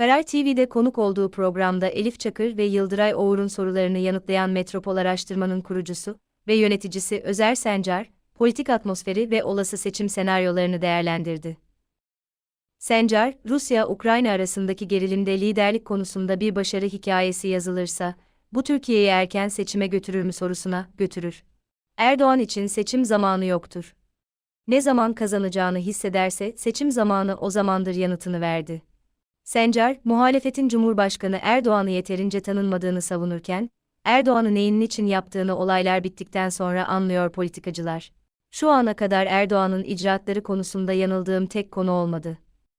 Karar TV'de konuk olduğu programda Elif Çakır ve Yıldıray Oğur'un sorularını yanıtlayan Metropol Araştırma'nın kurucusu ve yöneticisi Özer Sencar, politik atmosferi ve olası seçim senaryolarını değerlendirdi. Sencar, Rusya-Ukrayna arasındaki gerilimde liderlik konusunda bir başarı hikayesi yazılırsa, bu Türkiye'yi erken seçime götürür mü sorusuna götürür. Erdoğan için seçim zamanı yoktur. Ne zaman kazanacağını hissederse seçim zamanı o zamandır yanıtını verdi. Sencar, muhalefetin Cumhurbaşkanı Erdoğan'ı yeterince tanınmadığını savunurken, Erdoğan'ı neyin niçin yaptığını olaylar bittikten sonra anlıyor politikacılar. Şu ana kadar Erdoğan'ın icraatları konusunda yanıldığım tek konu olmadı.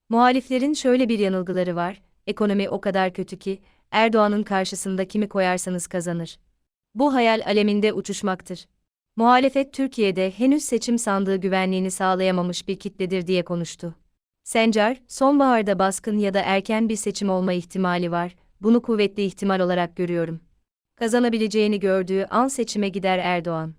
Muhaliflerin şöyle bir yanılgıları var, ekonomi o kadar kötü ki, Erdoğan'ın karşısında kimi koyarsanız kazanır. Bu hayal aleminde uçuşmaktır. Muhalefet Türkiye'de henüz seçim sandığı güvenliğini sağlayamamış bir kitledir diye konuştu. Sencar, sonbaharda baskın ya da erken bir seçim olma ihtimali var, bunu kuvvetli ihtimal olarak görüyorum. Kazanabileceğini gördüğü an seçime gider Erdoğan.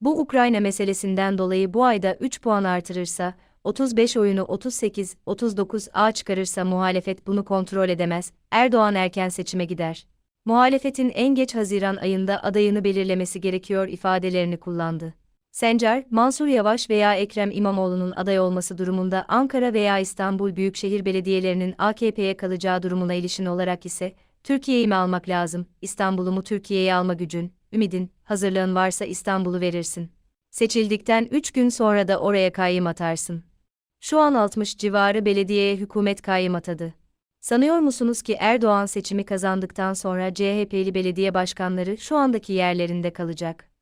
Bu Ukrayna meselesinden dolayı bu ayda 3 puan artırırsa, 35 oyunu 38, 39 A çıkarırsa muhalefet bunu kontrol edemez, Erdoğan erken seçime gider. Muhalefetin en geç Haziran ayında adayını belirlemesi gerekiyor ifadelerini kullandı. Sencar, Mansur Yavaş veya Ekrem İmamoğlu'nun aday olması durumunda Ankara veya İstanbul Büyükşehir Belediyelerinin AKP'ye kalacağı durumuna ilişkin olarak ise, Türkiye'yi mi almak lazım, İstanbul'u mu Türkiye'ye alma gücün, ümidin, hazırlığın varsa İstanbul'u verirsin. Seçildikten 3 gün sonra da oraya kayyım atarsın. Şu an 60 civarı belediyeye hükümet kayyım atadı. Sanıyor musunuz ki Erdoğan seçimi kazandıktan sonra CHP'li belediye başkanları şu andaki yerlerinde kalacak?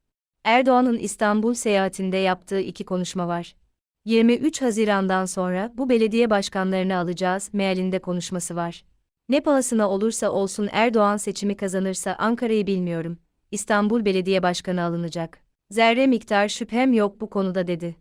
Erdoğan'ın İstanbul seyahatinde yaptığı iki konuşma var. 23 Haziran'dan sonra bu belediye başkanlarını alacağız mealinde konuşması var. Ne pahasına olursa olsun Erdoğan seçimi kazanırsa Ankara'yı bilmiyorum. İstanbul Belediye Başkanı alınacak. Zerre miktar şüphem yok bu konuda dedi.